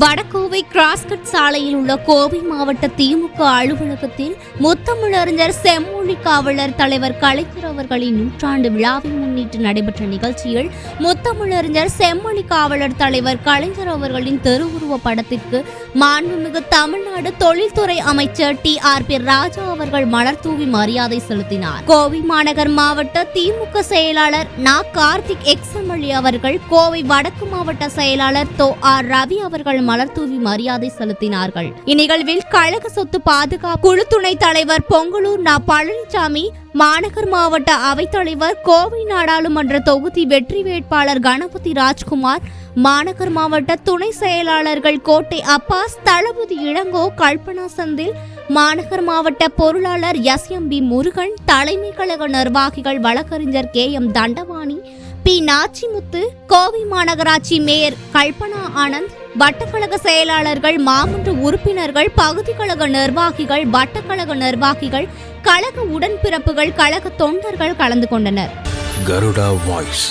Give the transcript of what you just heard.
Vadakovai cross cut சாலையில் உள்ள கோவை மாவட்ட திமுக அலுவலகத்தில் முத்தமிழறிஞர் செம்மொழி காவலர் தலைவர் கலைஞர் அவர்களின் நூற்றாண்டு விழாவை முன்னிட்டு நடைபெற்ற நிகழ்ச்சியில் முத்தமிழறிஞர் செம்மொழி காவலர் தலைவர் கலைஞர் அவர்களின் திருவுருவ படத்திற்கு மாண்புமிகு தமிழ்நாடு தொழில்துறை அமைச்சர் டி ஆர் பி ராஜா அவர்கள் மலர் தூவி மரியாதை செலுத்தினார். கோவை மாநகர் மாவட்ட திமுக செயலாளர் நா. கார்த்திக் எக்ஸ்எம்எல்ஏ அவர்கள் கோவை வடக்கு மாவட்ட செயலாளர் தோ. ஆர். ரவி அவர்கள் மலர் தூவி மரியாதை செலுத்தினார்கள். இந்நிகழ்வில் கழக சொத்து பாதுகாப்பு குழு துணைத் தலைவர் பொங்கலூர் நா. பழனிசாமி மாநகர் மாவட்ட அவைத்தலைவர் கோவை நாடாளுமன்ற தொகுதி வெற்றி வேட்பாளர் கணபதி ராஜ்குமார் மாநகர் மாவட்ட துணை செயலாளர்கள் கோட்டை அப்பாஸ் தளபதி இளங்கோ கல்பனா சந்தில் மாநகர் மாவட்ட பொருளாளர் எஸ். எம். பி. முருகன் தலைமை கழக நிர்வாகிகள் வழக்கறிஞர் K. M. Dhandavani P. Nachimuthu Kovai மாநகராட்சி மேயர் கல்பனா ஆனந்த் வட்டக்கழக செயலாளர்கள் மாமன்ற உறுப்பினர்கள் பகுதி கழக நிர்வாகிகள் வட்டக்கழக நிர்வாகிகள் கழக உடன்பிறப்புகள் கழக தொண்டர்கள் கலந்து கொண்டனர். கருடா வாய்ஸ்.